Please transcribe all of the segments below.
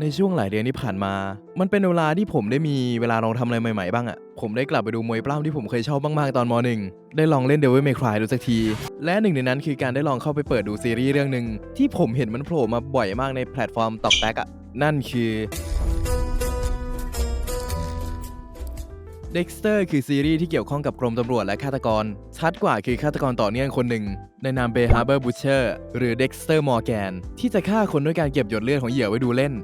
ในช่วงหลายเดือนที่ผ่านมา มันเป็นเวลาที่ผมได้มีเวลาลองทำอะไรใหม่ๆบ้างอะผมได้กลับไปดูมวยปล้ำที่ผมเคยชอบมากๆตอนมหนึ่งได้ลองเล่น Devil May Cry ดูสักที และหนึ่งในนั้นคือการได้ลองเข้าไปเปิดดูซีรีส์เรื่องหนึ่งที่ผมเห็นมันโผล่มาบ่อยมากในแพลตฟอร์มตอกแตกอะนั่นคือ Dexter คือซีรีส์ที่เกี่ยวข้องกับกรมตำรวจและฆาตกร ชัดกว่าคือฆาตกรต่อเนื่องคนหนึ่ง ในนามเบฮาร์เบอร์บูเชอร์หรือ Dexter Morgan ที่จะฆ่าคนด้วยการเก็บหยดเลือดของเหยื่อไว้ดูเล่น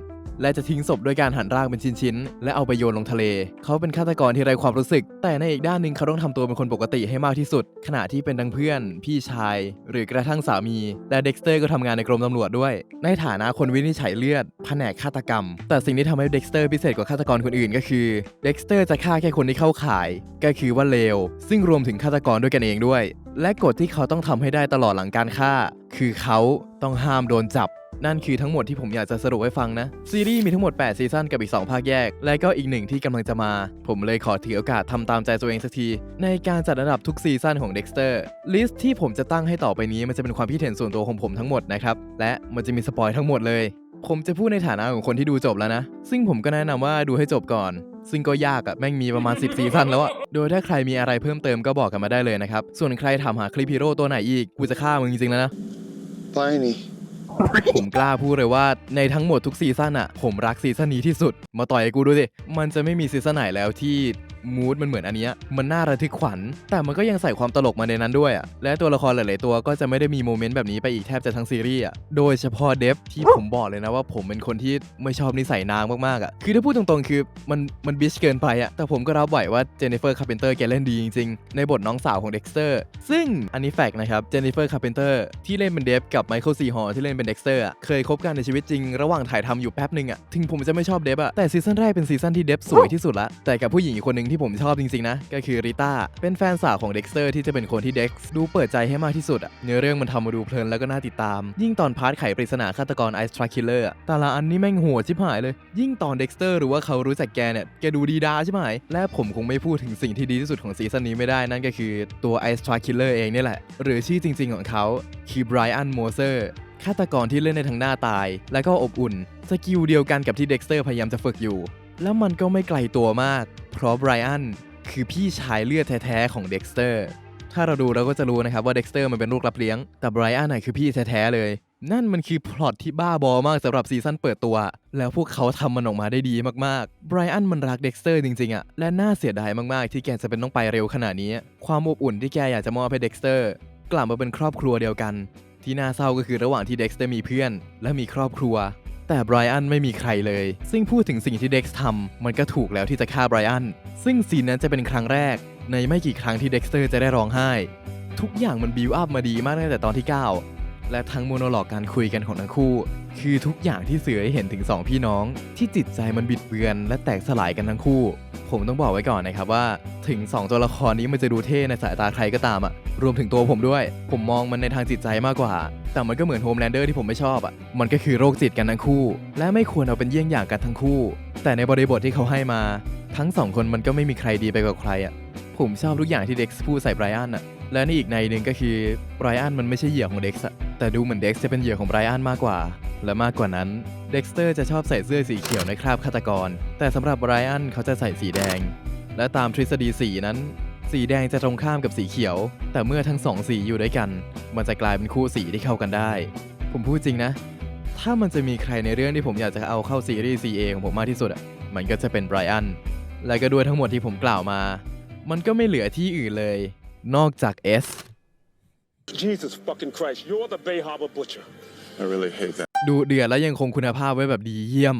และจะทิ้งศพด้วยการหั่นร่างเป็นชิ้นๆ และเอาไปโยนลงทะเล เขาเป็นฆาตกรที่ไร้ความรู้สึก แต่ในอีกด้านหนึ่งเขาต้องทำตัวเป็นคนปกติให้มากที่สุด ขณะที่เป็นทั้งเพื่อน พี่ชาย หรือกระทั่งสามีและเด็กสเตอร์ก็ทำงานในกรมตำรวจด้วย ในฐานะคนวินิจฉัยเลือดแผนกฆาตกรรม แต่สิ่งที่ทำให้เด็กสเตอร์พิเศษกว่าฆาตกรคนอื่นก็คือเด็กสเตอร์จะฆ่าแค่คนที่เข้าข่าย ก็คือว่าเลวซึ่งรวมถึงฆาตกรด้วยกันเองด้วย และกฎที่เขาต้องทำให้ได้ตลอดหลังการฆ่า คือเขาต้องห้ามโดนจับ นั่นคือทั้งหมดที่ผมอยากจะสรุปให้ฟังนะ ซีรีส์มีทั้งหมด 8 ซีซั่นกับอีก 2 ภาคแยก และก็อีกหนึ่งที่กำลังจะมา ผมเลยขอถือโอกาสทำตามใจตัวเองสักที ในการจัดอันดับทุกซีซั่นของ Dexter ลิสต์ที่ผมจะตั้งให้ต่อไปนี้มันจะเป็นความคิดเห็นส่วนตัวของผมทั้งหมดนะครับและมันจะมีสปอยทั้งหมดเลยผมจะพูดในฐานะของคนที่ดูจบแล้วนะ ซึ่งผมก็แนะนำว่าดูให้จบก่อน ซึ่งก็ยากอะแม่งมีประมาณ 10ซีซั่นแล้วอะโดยถ้าใครมีอะไรเพิ่มเติมก็บอกกันมาได้เลยนะครับ ส่วนใครถามหาคลิปฮีโร่ตัวไหนอีก กูจะฆ่ามึงจริงๆแล้วนะ Pliny. ผมกล้าพูดเลยว่าในทั้งหมดทุกซีซั่นอะผมรักซีซั่นนี้ที่สุด มาต่อยกูดูสิ มันจะไม่มีซีซั่นไหนแล้วที่ มูดมันเหมือนอันเนี้ยมันน่าระทึกขวัญ แต่มันก็ยังใส่ความตลกมาในนั้นด้วยอะและตัวละครหลาย ๆ ตัวก็จะไม่ได้มีโมเมนต์แบบนี้ไปอีกแทบจะทั้งซีรีส์อะโดยเฉพาะเดฟที่ผมบอกเลยนะว่าผมเป็นคนที่ไม่ชอบนิสัยนางมาก ๆ อะ คือถ้าพูดตรง ๆ คือมันมันบิชเกินไปอะแต่ผมก็รับไหวว่าเจนนิเฟอร์คาร์เพนเตอร์แกเล่นดีจริง ๆ ในบทน้องสาวของเด็กเตอร์ซึ่งอันนี้แฟกต์นะครับเจนนิเฟอร์คาร์เพนเตอร์ที่เล่นเป็นเดฟกับไมเคิลซีฮอร์ที่เล่นเป็นเด็กเตอร์อะเคยคบกันในชีวิตจริงระหว่างถ่ายทำอยู่แป๊บหนึ่งอะถึงผมจะไม่ชอบเดฟอะแต่ซีซั่นแรกเป็นซีซั่นที่เดฟสวยที่สุดละแต่กับผู้หญิงอีกคนหนึ่งที่ผมชอบจริงๆนะ ก็คือริต้าเป็นแฟนสาวของเด็กเตอร์ที่จะเป็นคนที่เด็กซ์ดูเปิดใจให้มากที่สุดเนื้อเรื่องมันทำมาดูเพลินแล้วก็น่าติดตาม ยิ่งตอนพาร์ทไขปริศนาฆาตกรไอซ์ทรัคคิลเลอร์แต่ละอันนี่แม่งโหดชิบหายเลย ยิ่งตอนเด็กเตอร์รู้ว่าเขารู้จักแกเนี่ยแกดูดีดาชิบหายและผมคงไม่พูดถึงสิ่งที่ดีที่สุดของซีซั่นนี้ไม่ได้นั่นก็คือตัวไอซ์ทรัคคิลเลอร์เองนี่แหละ หรือชื่อจริง ๆของเขาคือไบรอันโมเซอร์ฆาตกรที่เล่นในทั้งหน้าตาย และก็อบอุ่น สกิลเดียวกันกับที่เด็กเตอร์พยายามจะฝึกอยู่ แล้วมันก็ไม่ไกลตัวมาก เพราะไบรอันคือพี่ชายเลือดแท้ๆของเด็กสเตอร์ ถ้าเราดูเราก็จะรู้นะครับว่าเด็กสเตอร์มันเป็นลูกรับเลี้ยง แต่ไบรอันน่ะคือพี่แท้ๆเลย นั่นมันคือพล็อตที่บ้าบอมากสำหรับซีซั่นเปิดตัว แล้วพวกเขาทำมันออกมาได้ดีมากๆไบรอันมันรักเด็กสเตอร์จริงๆอะและน่าเสียดายมากๆ ที่แกจะเป็นต้องไปเร็วขนาดนี้ ความอบอุ่นที่แกอยากจะมอบให้เด็กสเตอร์กลับมาเป็นครอบครัวเดียวกัน ที่น่าเศร้าก็คือระหว่างที่เด็กซ์ได้มีเพื่อน และมีครอบครัว แต่ไบรอันไม่มีใครเลย ซึ่งพูดถึงสิ่งที่เด็กซ์ทำมันก็ถูกแล้วที่จะฆ่าไบรอัน ซึ่งซีนนั้นจะเป็นครั้งแรก ในไม่กี่ครั้งที่เด็กสเตอร์จะได้ร้องไห้ ทุกอย่างมันบิวอัพมาดีมากตั้งแต่ตอนที่ 9 และทั้งโมโนโลกการคุยกันของทั้งคู่ คือทุกอย่างที่สื่อให้เห็นถึง 2 พี่น้อง ที่จิตใจมันบิดเบือน และแตกสลายกันทั้งคู่ ผมต้องบอกไว้ก่อนนะครับว่า ถึง 2 ตัวละครนี้มันจะดูเท่ในสายตาใครก็ตามอะรวมถึงตัวผมด้วย ผมมองมันในทางจิตใจมากกว่า แต่มันก็เหมือนโฮมแลนเดอร์ที่ผมไม่ชอบอะมันก็คือโรคจิตกันทั้งคู่ และไม่ควรเอาเป็นเยี่ยงอย่างกันทั้งคู่ แต่ในบริบทที่เขาให้มา ทั้งสองคนมันก็ไม่มีใครดีไปกว่าใครอะผมชอบทุกอย่างที่เด็กซ์พูดใส่ไบรอันอะและนี่อีกในหนึ่งก็คือไบรอันมันไม่ใช่เหยื่อของเด็กซ์แต่ดูเหมือนเด็กซ์จะเป็นเหยื่อของไบรอันมากกว่า และมากกว่านั้น เด็กสเตอร์จะชอบใส่เสื้อสีเขียวในคราบฆาตกร แต่สำหรับไบรอันเขาจะใส่สีแดง และตามทฤษฎีสีนั้น สีแดงจะตรงข้ามกับสีเขียว แต่เมื่อทั้งสองสีอยู่ด้วยกัน มันจะกลายเป็นคู่สีที่เข้ากันได้ ผมพูดจริงนะ ถ้ามันจะมีใครในเรื่องที่ผมอยากจะเอาเข้าซีรีส์ CA ของผมมากที่สุดอะมันก็จะเป็นไบรอันและก็ด้วยทั้งหมดที่ผมกล่าวมา มันก็ไม่เหลือที่อื่นเลย นอกจาก S Jesus fucking Christ, you're the Bay Harbor Butcher. I really hate that. ดูเดือดและยังคงคุณภาพไว้แบบดีเยี่ยม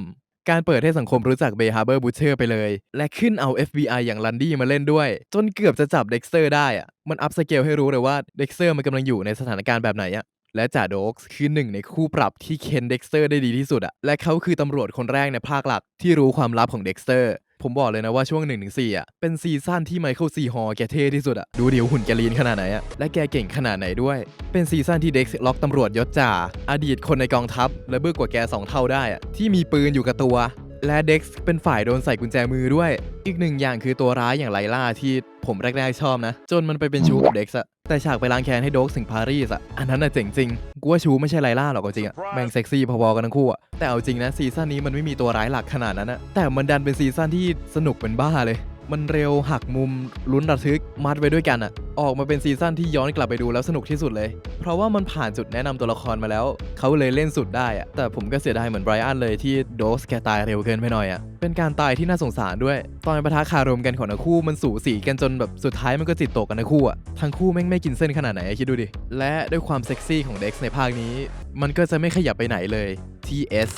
การเปิดให้สังคมรู้จักเบย์ฮาร์เบอร์บูเชอร์ไปเลย และขึ้นเอา FBI อย่างลันดี้มาเล่นด้วย จนเกือบจะจับเด็กเซอร์ได้อะมันอัพสเกลให้รู้เลยว่าเด็กเซอร์มันกำลังอยู่ในสถานการณ์แบบไหนอะและจ่าโดกส์คือหนึ่งในคู่ปรับที่เคนเด็กเซอร์ได้ดีที่สุดอะและเขาคือตำรวจคนแรกในภาคหลักที่รู้ความลับของเด็กเซอร์ ผมบอกเลยนะว่าช่วง1นถึงสอะเป็นซีซั่นที่ไมเคิลซีฮอร์แกเท่ที่สุดอะดูเดี๋ยวหุ่นแกลีนขนาดไหนอะและแกเก่งขนาดไหนด้วย เป็นซีซั่นที่เด็กซ์ล็อกตำรวจยศจ่าอดีตคนในกองทัพ และเบิกกว่าแก 2 เท่าได้อะที่มีปืนอยู่กับตัวและเด็กซ์เป็นฝ่ายโดนใส่กุญแจมือด้วย อีกหนึ่งอย่างคือตัวร้ายอย่างไลล่าที่ผมแรกๆชอบนะ จนมันไปเป็นชู้กับเด็กซ์อะ แต่ฉากไปล้างแค้นให้โดกถึงปารีสอะอันนั้นน่ะเจ๋งจริง กูว่าชูไม่ใช่ไลล่าหรอกเอาจริงอะแม่งเซ็กซี่พอๆกันทั้งคู่อะแต่เอาจริงนะซีซั่นนี้มันไม่มีตัวร้ายหลักขนาดนั้นอะแต่มันดันเป็นซีซั่นที่สนุกเป็นบ้าเลย มันเร็วหักมุมลุ้นระทึกมัดไว้ด้วยกันอะออกมาเป็นซีซั่นที่ย้อนกลับไปดูแล้วสนุกที่สุดเลย เพราะว่ามันผ่านจุดแนะนำตัวละครมาแล้ว เขาเลยเล่นสุดได้อะแต่ผมก็เสียดายเหมือนไบรอันเลยที่โดสแกตายเร็วเกินไปหน่อยอะเป็นการตายที่น่าสงสารด้วย ตอนปะทะคารมกันของทั้งคู่มันสูสีกันจนแบบสุดท้ายมันก็จิตตกกันทั้งคู่อะทั้งคู่แม่งไม่กินเส้นขนาดไหนคิดดูดิและด้วยความเซ็กซี่ของเด็กในภาคนี้ มันก็จะไม่ขยับไปไหนเลย TS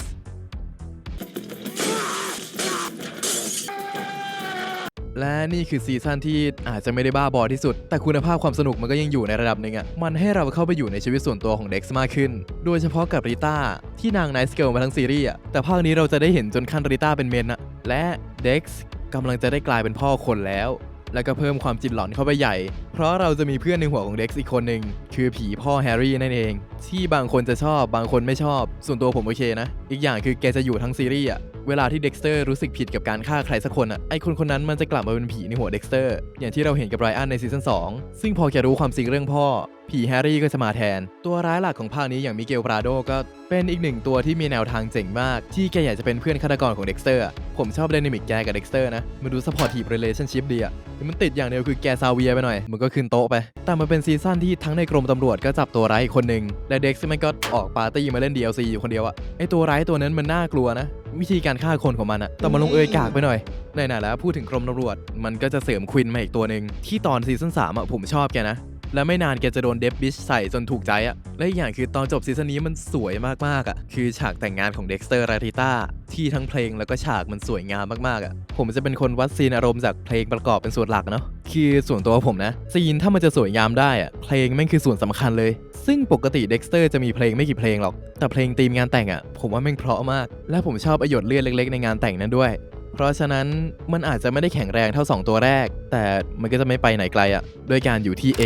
และนี่คือซีซั่นที่อาจจะไม่ได้บ้าบอที่สุด แต่คุณภาพความสนุกมันก็ยังอยู่ในระดับหนึ่งอะ่ะ มันให้เราเข้าไปอยู่ในชีวิตส่วนตัวของเด็กมากขึ้น โดยเฉพาะกับริต้าที่นางไนส์เกิลมาทั้งซีรีส์อะแต่ภาคนี้เราจะได้เห็นจนขั้นริต้าเป็นเมนอะและเด็กซ์กำลังจะได้กลายเป็นพ่อคนแล้ว แล้วก็เพิ่มความจิตหลอนเข้าไปใหญ่ เพราะเราจะมีเพื่อนในหัวของเด็กซ์อีกคนหนึ่งคือผีพ่อแฮร์รี่นั่นเอง ที่บางคนจะชอบบางคนไม่ชอบ ส่วนตัวผมโอเคนะ อีกอย่างคือแกจะอยู่ทั้งซีรีส์อะเวลาที่เด็กสเตอร์รู้สึกผิดกับการฆ่าใครสักคนอะไอคนคนนั้นมันจะกลับมาเป็นผีในหัวเด็กสเตอร์อย่างที่เราเห็นกับไรอันในซีซั่น2ซึ่งพอแกรู้ความจริงเรื่องพ่อ ผีแฮร์รี่ก็จะมาแทน ตัวร้ายหลักของภาคนี้อย่างมิเกลปราโดก็เป็นอีกหนึ่งตัวที่มีแนวทางเจ๋งมาก ที่แกอยากจะเป็นเพื่อนฆาตกรของเด็กสเตอร์ผมชอบไดนามิกแกกับเด็กสเตอร์นะมันดูสปอร์ตทีฟเรลชั่นชิพดีอะมันติดอย่างเดียวคือแกซาเวียไปหน่อย มันก็ขึ้นโต๊ะไป แต่มันเป็นซีซั่นที่ทั้งในกรมตำรวจก็จับตัวร้ายอีกคนหนึ่งและเด็กซ์มันก็ออกปาร์ตี้มาเล่น DLC อยู่คนเดียวอะไอตัวร้ายตัวนั้นมันน่ากลัวนะ วิธีการฆ่าคนของมันอะแต่มันลงเอยกากไปหน่อยไหนๆแล้วพูดถึงกรมตำรวจ มันก็จะเสริมควินมาอีกตัวหนึ่งที่ตอนซีซั่น3อะผมชอบแกนะและไม่นานแกจะโดนเดฟบิชใส่จนถูกใจอะและอีกอย่างคือตอนจบซีซั่นนี้มันสวยมากๆอะคือฉากแต่งงานของเด็กสเตอร์ราริต้าที่ทั้งเพลงแล้วก็ฉากมันสวยงามมากๆอะผมจะเป็นคนวัดซีนอารมณ์จากเพลงประกอบเป็นส่วนหลักเนาะคือส่วนตัวผมนะ ซีนถ้ามันจะสวยงามได้อะเพลงแม่งคือส่วนสำคัญเลย ซึ่งปกติเด็กสเตอร์จะมีเพลงไม่กี่เพลงหรอก แต่เพลงธีมงานแต่งอะผมว่าแม่งเพราะมาก และผมชอบประโยชน์เลือดเล็ก ๆ ในงานแต่งนั้นด้วย เพราะฉะนั้นมันอาจจะไม่ได้แข็งแรงเท่า 2 ตัวแรก แต่มันก็จะไม่ไปไหนไกลอะด้วยการอยู่ที่ A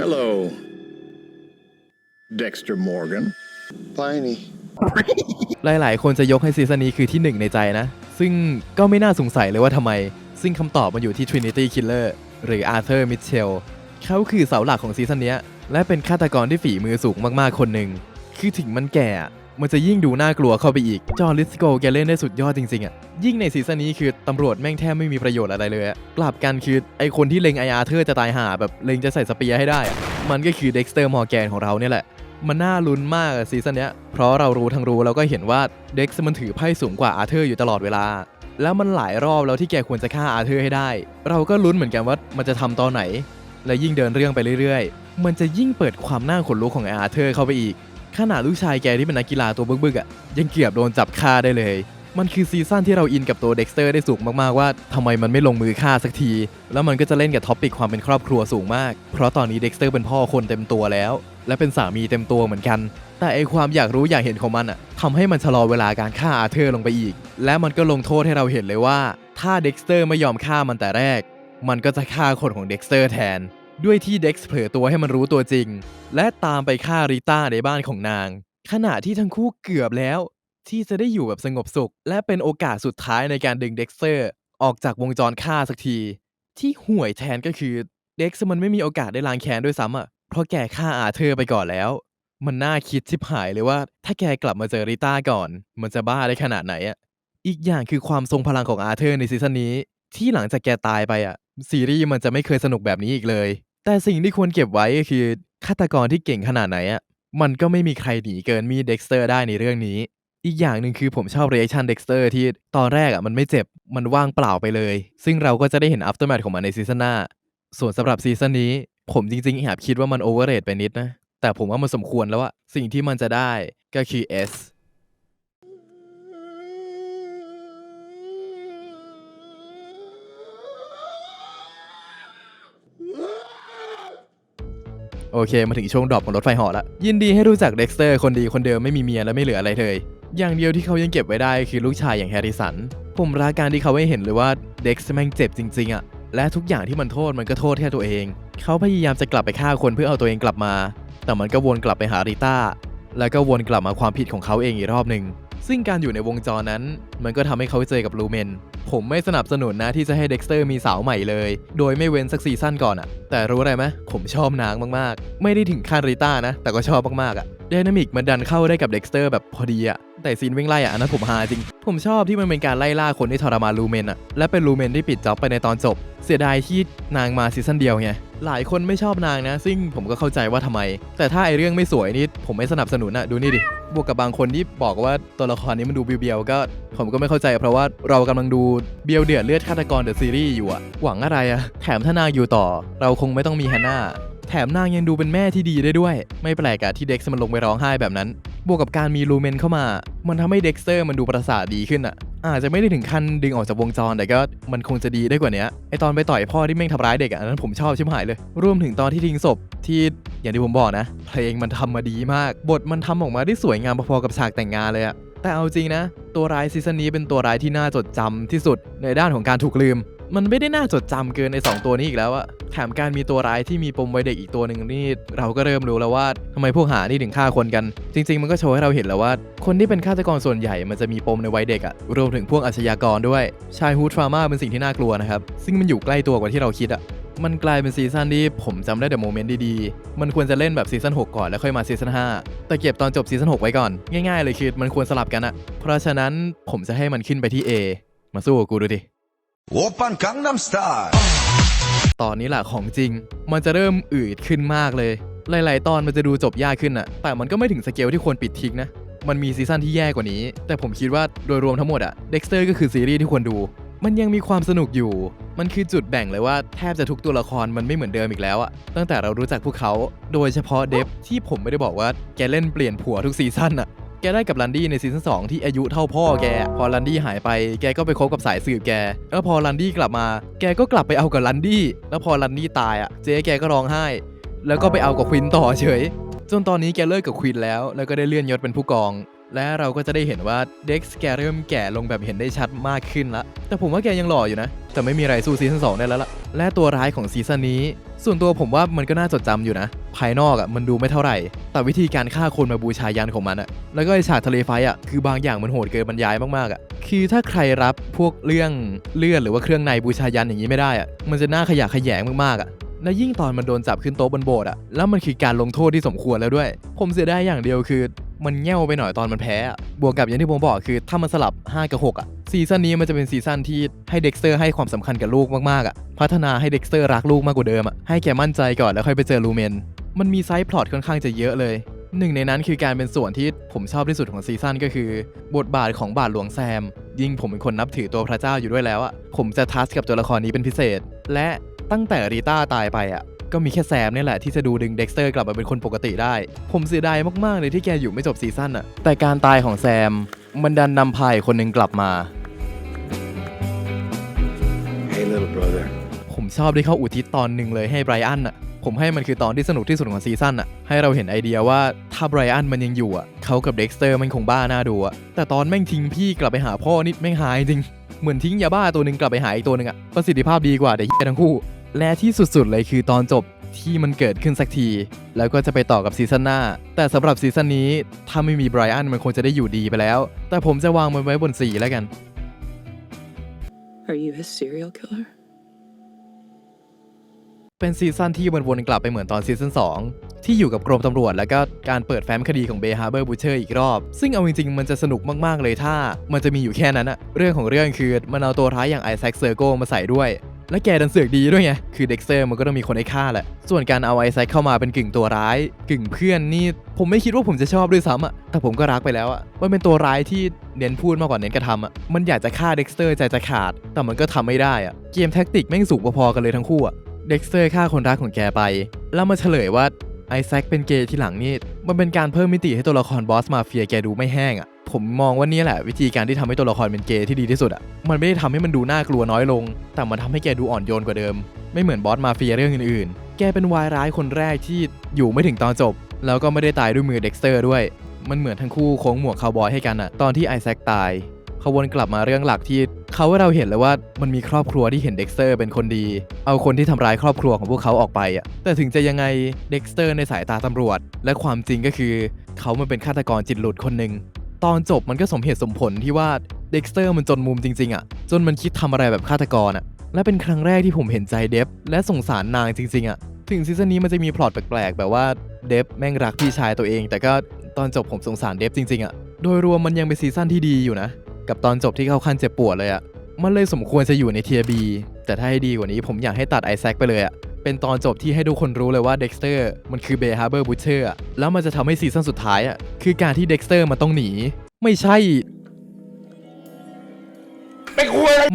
Hello, Dexter Morgan. Pliny. หลายๆ คนจะยกให้ซีซั่นนี้คือที่ 1 ในใจนะ ซึ่งก็ไม่น่าสงสัยเลยว่าทำไม ซึ่งคำตอบมันอยู่ที่ Trinity Killer หรือ Arthur Mitchell เขาคือเสาหลักของซีซั่นนี้และเป็นฆาตกรที่ฝีมือสูงมากๆคนหนึ่ง คือถึงมันแก่ มันจะยิ่งดูน่ากลัวเข้าไปอีก จอห์นลิสโกแกเล่นได้สุดยอดจริงๆอะ ยิ่งในซีซั่นนี้คือตำรวจแม่งแทบไม่มีประโยชน์อะไรเลยอะกลับกันคือไอคนที่เล็งไออาร์เธอร์จะตายหาแบบเล็งจะใส่สเปียร์ให้ได้อะมันก็คือเด็กสเตอร์มอร์แกนของเราเนี่ยแหละ มันน่าลุ้นมากซีซั่นเนี้ยเพราะเรารู้ทั้งรู้แล้วก็เห็นว่าเด็กซ์มันถือไพ่สูงกว่าอาร์เธอร์อยู่ตลอดเวลาแล้วมันหลายรอบแล้วที่แกควรจะฆ่าอาร์เธอร์ให้ได้ เราก็ลุ้นเหมือนกันว่ามันจะทำตอนไหน และยิ่งเดินเรื่องไปเรื่อยๆ มันจะยิ่งเปิดความน่าขนลุกของอาเธอร์เข้าไปอีก ขนาดลูกชายแกที่เป็นนักกีฬาตัวบึกๆอะยังเกือบโดนจับฆ่าได้เลย มันคือซีซั่นที่เราอินกับตัวเด็กสเตอร์ได้สูงมากๆว่าทำไมมันไม่ลงมือฆ่าสักที แล้วมันก็จะเล่นกับท็อปิกความเป็นครอบครัวสูงมาก เพราะตอนนี้เด็กสเตอร์เป็นพ่อคนเต็มตัวแล้ว และเป็นสามีเต็มตัวเหมือนกัน แต่ไอความอยากรู้อยากเห็นของมันอะทำให้มันชะลอเวลาการฆ่าอาเธอร์ลงไปอีก และมันก็ลงโทษให้เราเห็นเลยว่า ถ้าเด็กสเตอร์ไม่ยอมฆ่ามันแต่แรก มันก็จะฆ่าคนของเด็กสเตอร์แทน ด้วยที่เด็กซ์เผลอตัวให้มันรู้ตัวจริง และตามไปฆ่าริต้าในบ้านของนาง ขณะที่ทั้งคู่เกือบแล้ว ที่จะได้อยู่แบบสงบสุข และเป็นโอกาสสุดท้ายในการดึงเด็กเตอร์ออกจากวงจรฆ่าสักที ที่ห่วยแทนก็คือเด็กซ์มันไม่มีโอกาสได้ล้างแค้นด้วยซ้ำอะเพราะแกฆ่าอาเธอร์ไปก่อนแล้ว มันน่าคิดชิบหายเลยว่า ถ้าแกกลับมาเจอริต้าก่อน มันจะบ้าได้ขนาดไหนอะอีกอย่างคือความทรงพลังของอาเธอร์ในซีซั่นนี้ ที่หลังจากแกตายไปอะ ซีรีส์มันจะไม่เคยสนุกแบบนี้อีกเลย แต่สิ่งที่ควรเก็บไว้ก็คือฆาตกรที่เก่งขนาดไหนอะมันก็ไม่มีใครหนีเกินมีเด็กสเตอร์ได้ในเรื่องนี้ อีกอย่างหนึ่งคือผมชอบเรีแอคชั่นเด็กสเตอร์ที่ตอนแรกอะมันไม่เจ็บมันว่างเปล่าไปเลย ซึ่งเราก็จะได้เห็นอั t เ r m แม h ของมันในซีซั่นหน้า ส่วนสำหรับซีซั่นนี้ ผมจริงๆแอบคิดว่ามันโอเวอร์เรทไปนิดนะแต่ผมว่ามันสมควรแล้วอะสิ่งที่มันจะได้ก็คือ S โอเค มาถึงช่วงดรอปของรถไฟเหาะละยินดีให้รู้จักเด็กสเตอร์คนดีคนเดิมไม่มีเมียและไม่เหลืออะไรเลยอย่างเดียวที่เขายังเก็บไว้ได้คือลูกชายอย่างแฮร์ริสัน ผมรักการที่เขาให้เห็นเลยว่าเด็กแม่งเจ็บจริงๆอะและทุกอย่างที่มันโทษมันก็โทษแค่ตัวเอง เขาพยายามจะกลับไปฆ่าคนเพื่อเอาตัวเองกลับมา แต่มันก็วนกลับไปหาริต้า แล้วก็วนกลับมาความผิดของเขาเองอีกรอบหนึ่ง ซึ่งการอยู่ในวงจรนั้น มันก็ทำให้เขาเจอกับลูเมน ผมไม่สนับสนุนนะที่จะให้เด็กสเตอร์มีสาวใหม่เลย โดยไม่เว้นสักซีซั่นก่อนอะแต่รู้อะไรไหมผมชอบนางมากๆ ไม่ได้ถึงคานริต้านะ แต่ก็ชอบมากๆอะดนามิกมันดันเข้าได้กับเด็กสเตอร์แบบพอดีอะ แต่ซีนวิ่งไล่อะอันนั้นผมฮาจริง ผมชอบที่มันเป็นการไล่ล่าคนที่ทรมานลูเมนอะและเป็นลูเมนที่ปิดจ็อบไปในตอนจบ เสียดายที่นางมาซีซั่นเดียวไงหลายคนไม่ชอบนางนะ ซึ่งผมก็เข้าใจว่าทำไม แต่ถ้าไอเรื่องไม่สวยนี่ผมไม่สนับสนุนอะดูนี่ดิ บวกกับบางคนที่บอกว่าตัวละครนี้มันดูเบียวๆก็ ผมก็ไม่เข้าใจเพราะว่าเรากำลังดูเบียวเดือดเลือดฆาตกรเดอะซีรีส์อยู่อะหวังอะไรอะแถมถ้านางอยู่ต่อ เราคงไม่ต้องมีแฮนนา แถมนางยังดูเป็นแม่ที่ดีได้ด้วย ไม่แปลกอะที่เด็กซ์มันลงไปร้องไห้แบบนั้น บวกกับการมีลูเมนเข้ามา มันทำให้เด็กเตอร์มันดูประสาทดีขึ้นอะอาจจะไม่ได้ถึงขั้นดึงออกจากวงจรแต่ก็มันคงจะดีได้กว่านี้ไอตอนไปต่อยพ่อที่แม่งทำร้ายเด็กอะอันนั้นผมชอบชิบหายเลย รวมถึงตอนที่ทิ้งศพที่อย่างที่ผมบอกนะเพลงมันทำมาดีมาก บทมันทำออกมาได้สวยงามพอๆกับฉากแต่งงานเลยอะแต่เอาจริงนะ ตัวร้ายซีซั่นนี้เป็นตัวร้ายที่น่าจดจำที่สุดในด้านของการถูกลืม มันไม่ได้น่าจดจำเกินใน2ตัวนี้อีกแล้วอะแถมการมีตัวร้ายที่มีปมไวเด็กอีกตัวหนึ่งนี่เราก็เริ่มรู้แล้วว่าทำไมพวกหานี่ถึงฆ่าคนกัน จริง ๆ มันก็โชว์ให้เราเห็นแล้วว่า คนที่เป็นฆาตกรส่วนใหญ่มันจะมีปมในวัยเด็กอะรวมถึงพวกอาชญากรด้วยชายฮูดทรามาเป็นสิ่งที่น่ากลัวนะครับ ซึ่งมันอยู่ใกล้ตัวกว่าที่เราคิดอะมันกลายเป็นซีซั่นที่ผมจำได้แต่โมเมนต์ดีๆ มันควรจะเล่นแบบซีซั่น6 ก่อนแล้วค่อยมาซีซั่น5 แต่เก็บตอนจบซีซั่น6 ไว้ก่อน ง่ายๆเลยคือมันควรสลับกันอะเพราะฉะนั้นผมจะให้มันขึ้นไปที่ A มาสู้กับกูดูดิ โอปันกังนัมสตาร์ตอนนี้แหละของจริง มันจะเริ่มอืดขึ้นมากเลย หลาย ๆ ตอนมันจะดูจบยากขึ้นอะแต่มันก็ไม่ถึงสเกลที่ควรปิดทิ้งนะ มันมีซีซั่นที่แย่กว่านี้ แต่ผมคิดว่าโดยรวมทั้งหมดอะเด็กสเตอร์ก็คือซีรีส์ที่ควรดู มันยังมีความสนุกอยู่ มันคือจุดแบ่งเลยว่าแทบจะทุกตัวละครมันไม่เหมือนเดิมอีกแล้วอะตั้งแต่เรารู้จักพวกเขา โดยเฉพาะเดฟที่ผมไม่ได้บอกว่าแกเล่นเปลี่ยนผัวทุกซีซั่นอะ กได้กับลันดี้ในซีซั่นสองที่อายุเท่าพ่อแก พอลันดี้หายไปแกก็ไปคบกับสายสืบแก แล้วพอลันดี้กลับมา แกก็กลับไปเอากับลันดี้ แล้วพอลันดี้ตายอะเจ๊แกก็ร้องไห้ แล้วก็ไปเอากับควินต่อเฉย จนตอนนี้แกเลิกกับควินแล้ว แล้วก็ได้เลื่อนยศเป็นผู้กอง และเราก็จะได้เห็นว่าเด็กแกเริ่มแก่ลงแบบเห็นได้ชัดมากขึ้นละ แต่ผมว่าแกยังหล่ออยู่นะ แต่ไม่มีอะไรสู้ซีซั่น2ได้แล้วล่ะและตัวร้ายของซีซั่นนี้ ส่วนตัวผมว่ามันก็น่าจดจำอยู่นะ ภายนอกอะมันดูไม่เท่าไหร่ แต่วิธีการฆ่าคนมาบูชายันของมันอะ แล้วก็ไอฉากทะเลไฟอะ คือบางอย่างมันโหดเกินบรรยายมากๆอะ คือถ้าใครรับพวกเรื่องเลือดหรือว่าเครื่องในบูชายันอย่างนี้ไม่ได้อะ มันจะน่าขยะแขยงมากๆอะ และยิ่งตอนมันโดนจับขึ้นโต๊ะบนโบสถ์อะแล้วมันคือการลงโทษที่สมควรแล้วด้วย ผมเสียดายอย่างเดียวคือ มันแง่วไปหน่อยตอนมันแพ้อะบวกกับอย่างที่ผมบอกคือถ้ามันสลับ 5 กับ 6อะซีซั่นนี้มันจะเป็นซีซั่นที่ให้เด็กสเตอร์ให้ความสำคัญกับลูกมากๆอะพัฒนาให้เด็กสเตอร์รักลูกมากกว่าเดิมอะให้แกมั่นใจก่อนแล้วค่อยไปเจอลูเมน มันมีไซส์พล็อตค่อนข้างจะเยอะเลยหนึ่งในนั้นคือการเป็นส่วนที่ผมชอบที่สุดของซีซั่นก็คือ บทบาทของบาทหลวงแซม ยิ่งผมเป็นคนนับถือตัวพระเจ้าอยู่ด้วยแล้วอะผมจะทัชกับตัวละครนี้เป็นพิเศษ และ ตั้งแต่รีต้าตายไปอะก็มีแค่แซมนี่แหละที่จะดูดึงเด็กสเตอร์กลับมาเป็นคนปกติได้ ผมเสียดายมากๆเลยที่แกอยู่ไม่จบซีซั่นอะ แต่การตายของแซม มันดันนำพายคนหนึ่งกลับมา Hey, little brother. ผมชอบที่เขาอุทิศตอนหนึ่งเลยให้ไบรอันอะ ผมให้มันคือตอนที่สนุกที่สุดของซีซั่นอะ ให้เราเห็นไอเดียว่าถ้าไบรอันมันยังอยู่อะเขากับเด็กสเตอร์มันคงบ้าหน้าดูอะ แต่ตอนแม่งทิ้งพี่กลับไปหาพ่อนี่แม่งหายจริง เหมือนทิ้งยาบ้าตัวหนึ่งกลับไปหาอีกตัวหนึ่งอะ ประสิทธิภาพดีกว่าเด็กทั้งคู่ และที่สุดๆเลยคือตอนจบที่มันเกิดขึ้นสักที แล้วก็จะไปต่อกับซีซั่นหน้า แต่สำหรับซีซั่นนี้ถ้าไม่มีไบรอันมันคงจะได้อยู่ดีไปแล้ว แต่ผมจะวางมันไว้บนสีแล้วกัน Are you a serial killer? เป็นซีซั่นที่วนๆกลับไปเหมือนตอนซีซั่น2 ที่อยู่กับกรมตำรวจ แล้วก็การเปิดแฟ้มคดีของเบฮาร์เบอร์บูเชอร์อีกรอบ ซึ่งเอาจริงๆ มันจะสนุกมากๆเลยถ้า มันจะมีอยู่แค่นั้นอะเรื่องของเรื่องคือมันเอาตัวร้ายอย่างไอแซคเซอร์โกมาใส่ด้วย และแกดันเสือกดีด้วยไง คือเด็กเซอร์มันก็ต้องมีคนให้ฆ่าแหละ ส่วนการเอาไอแซคเข้ามาเป็นกึ่งตัวร้าย กึ่งเพื่อนนี่ ผมไม่คิดว่าผมจะชอบด้วยซ้ำอะแต่ผมก็รักไปแล้วอะมันเป็นตัวร้ายที่เน้นพูดมากกว่าเน้นกระทำอะมันอยากจะฆ่าเด็กเซอร์ใจจะขาด แต่มันก็ทำไม่ได้อะเกมแท็กติกแม่งสูงพอๆกันเลยทั้งคู่อะเด็กเตอร์ฆ่าคนรักของแกไป แล้วมาเฉลยว่าไอแซคเป็นเกย์ที่หลังนี่ มันเป็นการเพิ่มมิติให้ตัวละครบอสมาเฟียแกดูไม่แห้งอะ ผมมองว่านี่แหละ วิธีการที่ทำให้ตัวละครเป็นเกย์ที่ดีที่สุดอะ่ะมันไม่ได้ทำให้มันดูน่ากลัวน้อยลง แต่มันทำให้แกดูอ่อนโยนกว่าเดิม ไม่เหมือนบอสมาเฟียเรื่องอื่นๆ แกเป็นวายร้ายคนแรกที่อยู่ไม่ถึงตอนจบ แล้วก็ไม่ได้ตายด้วยมือเด็กสเตอร์ด้วย มันเหมือนทั้งคู่โค้งหมวกคาวบอยให้กันอะตอนที่ไอแซคตายเขาวนกลับมาเรื่องหลักที่เขาให้เราเห็นเลยว่ามันมีครอบครัวที่เห็นเด็กสเตอร์เป็นคนดี เอาคนที่ทำร้ายครอบครัวของพวกเขาออกไปอะแต่ถึงจะยังไงเด็กสเตอร์ในสายตาตำรวจ และความจริงก็คือ เขามันเป็นฆาตกรจิตหลุดคนหนึ่ง ตอนจบมันก็สมเหตุสมผลที่ว่าเด็กสเตอร์มันจนมุมจริงๆอะจนมันคิดทำอะไรแบบฆาตกรอะและเป็นครั้งแรกที่ผมเห็นใจเดฟและสงสารนางจริงๆอะถึงซีซั่นนี้มันจะมีพล็อตแปลกๆ แบบว่าเดฟแม่งรักพี่ชายตัวเอง แต่ก็ตอนจบผมสงสารเดฟจริงๆอะโดยรวมมันยังเป็นซีซั่นที่ดีอยู่นะ กับตอนจบที่เข้าขั้นเจ็บปวดเลยอะมันเลยสมควรจะอยู่ในเทียบีแต่ถ้าให้ดีกว่านี้ผมอยากให้ตัดไอแซคไปเลยอะ เป็นตอนจบที่ให้ทุกคนรู้เลยว่าเด็กสเตอร์มันคือเบย์ฮาร์เบอร์บูเชอร์แล้วมันจะทำให้ซีซั่นสุดท้ายอะคือการที่เด็กสเตอร์มันต้องหนี ไม่ใช่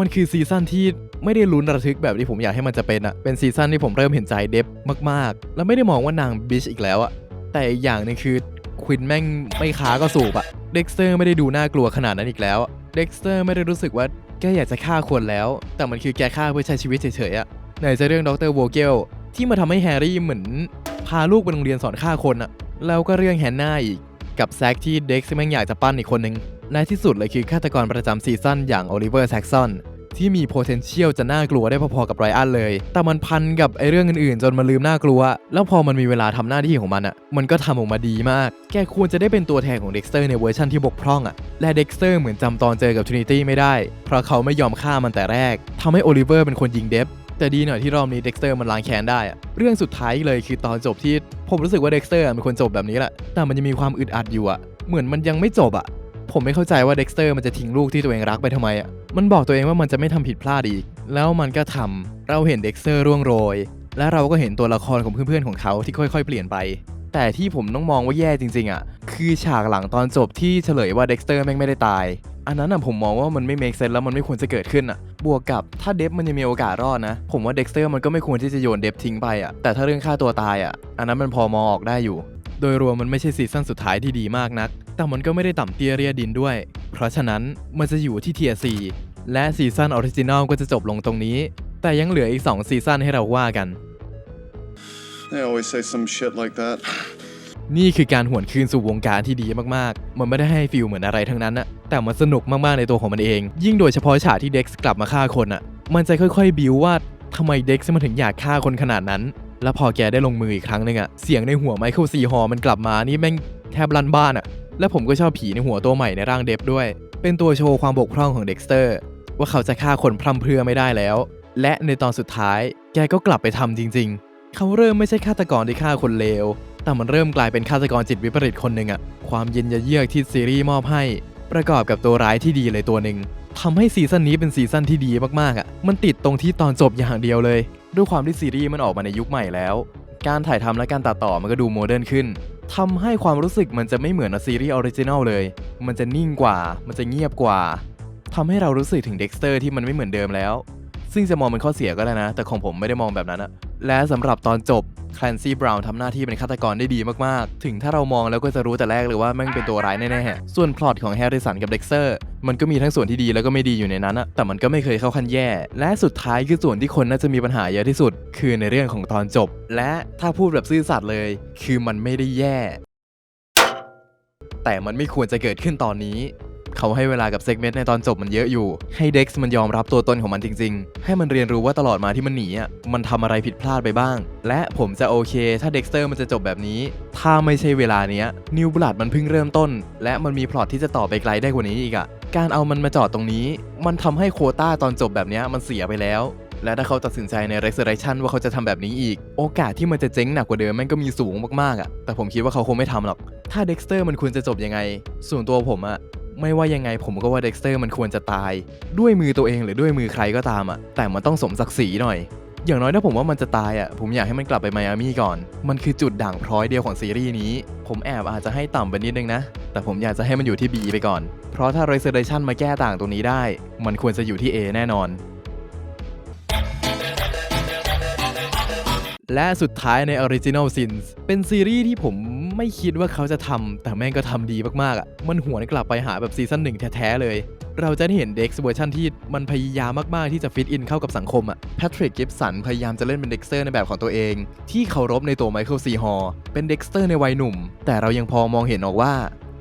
มันคือซีซั่นที่ไม่ได้ลุ้นระทึกแบบที่ผมอยากให้มันจะเป็นอะเป็นซีซั่นที่ผมเริ่มเห็นใจเดฟมากๆ แล้วไม่ได้มองว่านางบิชอีกแล้วอะแต่อีกอย่างหนึงคือควินแม่งไม่ค้าก็สูบอะเด็กสเตอร์ไม่ได้ดูน่ากลัวขนาดนั้นอีกแล้ว เด็กสเตอร์ไม่ได้รู้สึกว่าแกอยากจะฆ่าคนแล้ว แต่มันคือแกฆ่าเพื่อใช้ชีวิตเฉยๆอะ ไหนจะเรื่องดรโวเกลที่มาทำให้แฮร์รี่เหมือน พาลูกไปโรงเรียนสอนฆ่าคนอะแล้วก็เรื่องแฮนนาอีก กับแซกที่เด็กซ์แม่งอยากจะปั้นอีกคนนึงในที่สุดเลยคือฆาตกรประจำซีซั่นอย่างโอลิเวอร์แซกซอนที่มี potential จะน่ากลัวได้พอๆกับไรอันเลย แต่มันพันกับไอเรื่องอื่นๆ จนมันลืมน่ากลัว แล้วพอมันมีเวลาทำหน้าที่ของมันอะ่ะ มันก็ทำออกมาดีมาก แกควรจะได้เป็นตัวแทนของเด็กสเตอร์ในเวอร์ชันที่บกพร่องอะ่ะ และเด็กสเตอร์เหมือนจำตอนเจอกับทรินิตี้ไม่ได้ เพราะเขาไม่ยอมฆ่ามันแต่แรกทำให้โอลิเวอร์เป็นคนยิงเดฟ แต่ดีหน่อยที่รอบนี้เด็กเตอร์มันล้างแค้นได้อะเรื่องสุดท้ายเลยคือตอนจบที่ผมรู้สึกว่าเด็กเตอร์เป็นคนจบแบบนี้แหละ แต่มันยังมีความอึดอัดอยู่อะเหมือนมันยังไม่จบอะผมไม่เข้าใจว่าเด็กเตอร์มันจะทิ้งลูกที่ตัวเองรักไปทำไมอะมันบอกตัวเองว่ามันจะไม่ทำผิดพลาดอีก แล้วมันก็ทำเราเห็นเด็กเตอร์ร่วงโรย และเราก็เห็นตัวละครของเพื่อนๆของเขาที่ค่อย ๆ เปลี่ยนไป แต่ที่ผมต้องมองว่าแย่จริงๆอะคือฉากหลังตอนจบที่เฉลยว่าเด็กเตอร์แม่งไม่ได้ตาย อันนั้นอะผมมองว่ามันไม่ make sense แล้วมันไม่ควรจะเกิดขึ้นอะ บวกกับถ้าเดฟมันยังมีโอกาสรอดนะ ผมว่าเด็กสเตอร์มันก็ไม่ควรที่จะโยนเดฟทิ้งไปอะแต่ถ้าเรื่องฆ่าตัวตายอะอันนั้นมันพอมองออกได้อยู่ โดยรวมมันไม่ใช่ซีซั่นสุดท้ายที่ดีมากนัก แต่มันก็ไม่ได้ต่ำเตี้ยเรียดินด้วย เพราะฉะนั้นมันจะอยู่ที่เทียร์4และซีซั่นออริจินอลก็จะจบลงตรงนี้ แต่ยังเหลืออีก 2 ซีซั่นให้เราว่ากัน They always say some shit like that. นี่คือการหวนคืนสู่วงการที่ดีมากๆ มันไม่ได้ให้ฟีลเหมือนอะไรทั้งนั้นอะ แต่มันสนุกมากๆในตัวของมันเอง ยิ่งโดยเฉพาะฉากที่เด็กกลับมาฆ่าคนอะมันจะค่อยๆบิวว่าทำไมเด็กมันถึงอยากฆ่าคนขนาดนั้น แล้วพอแกได้ลงมืออีกครั้งหนึงอะเสียงในหัวไมเคิลซีฮอมันกลับมานี่แม่งแทบลันบ้านอะและผมก็ชอบผีในหัวตัวใหม่ในร่างเดฟด้วย เป็นตัวโชว์ความบกพร่องของเด็กสเตอร์ว่าเขาจะฆ่าคนพร่ำเพรื่อไม่ได้แล้ว และในตอนสุดท้าย แกก็กลับไปทำจริง ๆ เขาเริ่มไม่ใช่ฆาตกรที่ฆ่าคนเลวแต่มันเริ่มกลายเป็นฆาตกรจิตวิปริตคนหนึ่งอะความเย็นยเยือกที่ซีรีส์มอบให้ ประกอบกับตัวร้ายที่ดีเลยตัวหนึ่งทำให้ซีซั่นนี้เป็นซีซั่นที่ดีมากๆอะมันติดตรงที่ตอนจบอย่างเดียวเลย ด้วยความที่ซีรีส์มันออกมาในยุคใหม่แล้ว การถ่ายทำและการตัดต่อมันก็ดูโมเดิร์นขึ้นทำให้ความรู้สึกมันจะไม่เหมือนซีรีส์ออริจินัลเลย มันจะนิ่งกว่า มันจะเงียบกว่าทำให้เรารู้สึกถึงเด็กสเตอร์ที่มันไม่เหมือนเดิมแล้ว ซึ่งจะมองเป็นข้อเสียก็ได้นะ แต่ของผมไม่ได้มองแบบนั้นอะ และสำหรับตอนจบคลนซี่บราวน์ทำหน้าที่เป็นฆาตกรได้ดีมากๆ ถึงถ้าเรามองแล้วก็จะรู้แต่แรกเลยว่าแม่งเป็นตัวร้ายแน่ๆ ส่วนพล็อตของแฮร์ริสันกับเด็กเซอร์มันก็มีทั้งส่วนที่ดีแล้วก็ไม่ดีอยู่ในนั้นอะแต่มันก็ไม่เคยเข้าขั้นแย่ และสุดท้ายคือส่วนที่คนน่าจะมีปัญหาเยอะที่สุด คือในเรื่องของตอนจบ และถ้าพูดแบบซื่อสัตย์เลย คือมันไม่ได้แย่ แต่มันไม่ควรจะเกิดขึ้นตอนนี้ เขาให้เวลากับเซกเมนต์ในตอนจบมันเยอะอยู่ ให้เด็กซ์มันยอมรับตัวตนของมันจริง ๆ ให้มันเรียนรู้ว่าตลอดมาที่มันหนีอะมันทำอะไรผิดพลาดไปบ้าง และผมจะโอเค ถ้าเด็กเตอร์มันจะจบแบบนี้ ถ้าไม่ใช่เวลาเนี้ยนิวบลัดมันเพิ่งเริ่มต้น และมันมีพล็อตที่จะต่อไปไกลได้กว่านี้อีกอะการเอามันมาจอดตรงนี้ มันทำให้โคต้าตอนจบแบบนี้มันเสียไปแล้วและถ้าเขาตัดสินใจใน Resurrection ว่าเขาจะทำแบบนี้อีก โอกาสที่มันจะเจ๊งหนักกว่าเดิมแม่งก็มีสูงมากๆอะ แต่ผมคิดว่าเขาคงไม่ทำหรอก ถ้าเด็กเตอร์มันควรจะจบยังไง ส่วนตัวผมอะ ไม่ว่ายังไงผมก็ว่าเด็กสเตอร์มันควรจะตาย ด้วยมือตัวเองหรือด้วยมือใครก็ตามอะแต่มันต้องสมศักดิ์ศรีหน่อย อย่างน้อยถ้าผมว่ามันจะตายอะผมอยากให้มันกลับไปไมอามี่ก่อน มันคือจุดด่างพร้อยเดียวของซีรีส์นี้ ผมแอบอาจจะให้ต่ำไปนิดนึงนะ แต่ผมอยากจะให้มันอยู่ที่ B ไปก่อน เพราะถ้า Resurrection มาแก้ต่างตรงนี้ได้ มันควรจะอยู่ที่ A แน่นอนและสุดท้ายใน Original Sins เป็นซีรีส์ที่ผม ไม่คิดว่าเขาจะทำแต่แม่งก็ทำดีมากๆอะมันหวนกลับไปหาแบบซีซั่นหนึ่งแท้ๆเลย เราจะเห็นเด็กเวอร์ชันที่มันพยายามมากๆที่จะฟิตอินเข้ากับสังคมอะแพทริกกิฟสันพยายามจะเล่นเป็นเด็กเตอร์ในแบบของตัวเอง ที่เคารพในตัวไมเคิลซีฮอร์เป็นเด็กเตอร์ในวัยหนุ่ม แต่เรายังพอมองเห็นออกว่า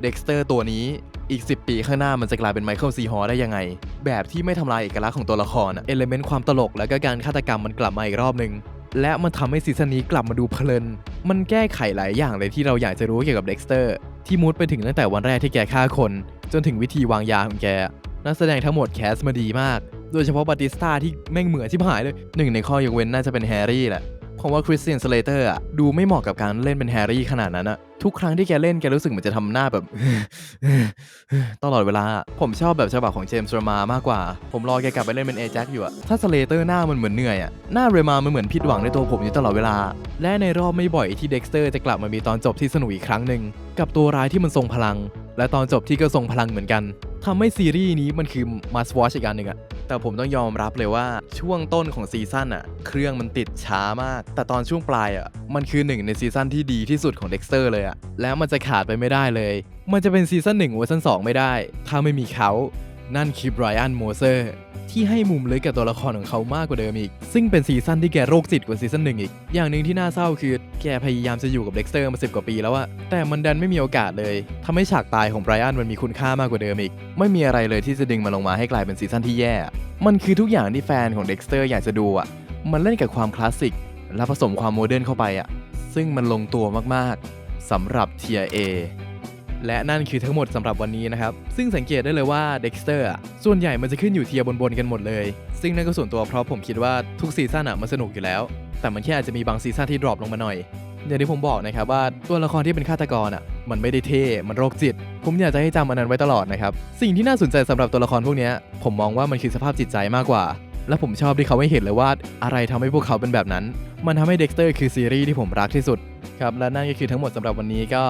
เด็กเตอร์ตัวนี้อีก 10 ปีข้างหน้ามันจะกลายเป็นไมเคิลซีฮอร์ได้ยังไง แบบที่ไม่ทำลายเอกลักษณ์ของตัวละครอะเอลเมนต์ความตลกและก็การฆาตกรรมมันกลับมาอีกรอบหนึ่ง และมันทำให้ซีซั่นนี้กลับมาดูเพลิน มันแก้ไขหลายอย่างเลยที่เราอยากจะรู้เกี่ยวกับเด็กสเตอร์ที่มูดไปถึงตั้งแต่วันแรกที่แกฆ่าคน จนถึงวิธีวางยาของแก นักแสดงทั้งหมดแคสมาดีมาก โดยเฉพาะบัติสตาที่แม่งเหมือนชิบหายเลยหนึ่งในข้อยกเว้นน่าจะเป็นแฮร์รี่แหละเพราะว่าคริสเตียนสเลเตอร์ดูไม่เหมาะกับการเล่นเป็นแฮร์รี่ขนาดนั้นอะ ทุกครั้งที่แกเล่นแกรู้สึกเหมือนจะทำหน้าแบบ ตลอดเวลา ผมชอบแบบฉบับของเจมส์เรมามากกว่า ผมรอแกกลับไปเล่นเป็นเอแจ็คอยู่อะถ้าสเลเตอร์หน้ามันเหมือนเหนื่อยอะหน้าเรมามันเหมือนผิดหวังในตัวผมอยู่ตลอดเวลา และในรอบไม่บ่อยที่เด็กสเตอร์จะกลับมามีตอนจบที่สนุกอีกครั้งหนึ่งกับตัวร้ายที่มันทรงพลัง และตอนจบที่ก็ทรงพลังเหมือนกันทำให้ซีรีส์นี้มันคือ must watch อีกอันหนึ่งอะแต่ผมต้องยอมรับเลยว่าช่วงต้นของซีซั่นอะเครื่องมันติดช้ามาก แต่ตอนช่วงปลายอะมันคือหนึ่งในซีซั่นที่ดีที่สุดของ Dexter เลยอะแล้วมันจะขาดไปไม่ได้เลย มันจะเป็นซีซั่น1เวอร์ชัน2ไม่ได้ ถ้าไม่มีเขา นั่นคือไบรอันโมเซอร์ที่ให้มุมลึกกับตัวละครของเขามากกว่าเดิมอีก ซึ่งเป็นซีซั่นที่แกโรคจิตกว่าซีซั่นหนึ่งอีก อย่างหนึ่งที่น่าเศร้าคือแกพยายามจะอยู่กับเด็กเตอร์มาสิบกว่าปีแล้วอะแต่มันดันไม่มีโอกาสเลยทำให้ฉากตายของไบรอันมันมีคุณค่ามากกว่าเดิมอีก ไม่มีอะไรเลยที่จะดึงมันลงมาให้กลายเป็นซีซั่นที่แย่ มันคือทุกอย่างที่แฟนของเด็กเตอร์อยากจะดูอะมันเล่นกับความคลาสสิกและผสมความโมเดิร์นเข้าไปอะซึ่งมันลงตัวมากๆ สำหรับเทียเอและนั่นคือทั้งหมดสำหรับวันนี้นะครับ ซึ่งสังเกตได้เลยว่า Dexter อะส่วนใหญ่มันจะขึ้นอยู่เทียร์บนๆกันหมดเลย ซึ่งนั่นก็ส่วนตัวเพราะผมคิดว่าทุกซีซั่นอะมันสนุกอยู่แล้ว แต่มันแค่อาจจะมีบางซีซั่นที่ดรอปลงมาหน่อยอย่างที่ผมบอกนะครับว่าตัวละครที่เป็นฆาตกรอะมันไม่ได้เท่มันโรคจิต ผมอยากจะให้จำอันนั้นไว้ตลอดนะครับ สิ่งที่น่าสนใจสำหรับตัวละครพวกนี้ผมมองว่ามันคือสภาพจิตใจมากกว่า และผมชอบที่เขาไม่เห็นเลยว่าอะไรทำให้พวกเขาเป็นแบบนั้น มันทำให้เด็กเตอร์คือซีรีส์ที่ผมรักที่สุดครับและนั่นก็คือทั้งหมดสำหรับวันนี้ก็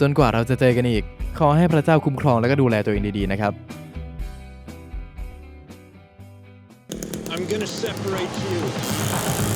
จนกว่าเราจะเจอกันอีก ขอให้พระเจ้าคุ้มครองและก็ดูแลตัวเองดีๆนะครับ I'm gonna separate you.